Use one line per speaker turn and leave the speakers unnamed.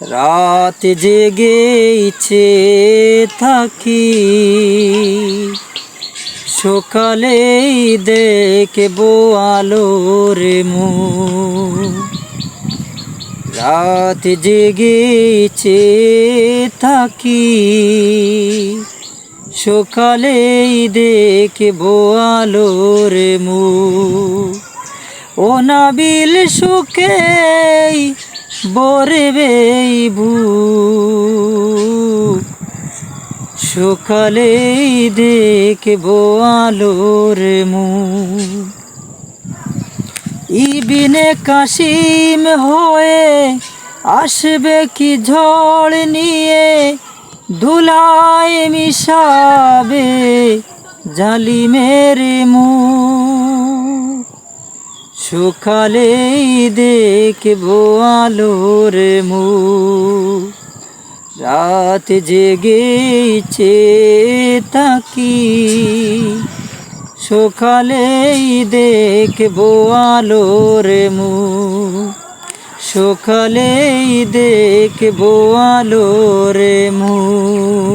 রাত জেগে ইচ্ছে থাকি। সকালেই দেখব আলোর মুখ। রাত জেগে ইচ্ছে থাকি। সকালেই দেখব আলোর মুখ। ও নাবিল সুখেই বরবে বুক। সকালেই দেখব আলোর মুখ। ইবিনে কাশিম হয়ে আসবে কি ঝড় নিয়ে, ধুলায় মিশাবে জালিমের মুখ। সকালেই দেখব আলোর মুখ রাত জেগেছে তাকি সকালেই দেখব আলোর মুখ সকালেই দেখব আলোর মুখ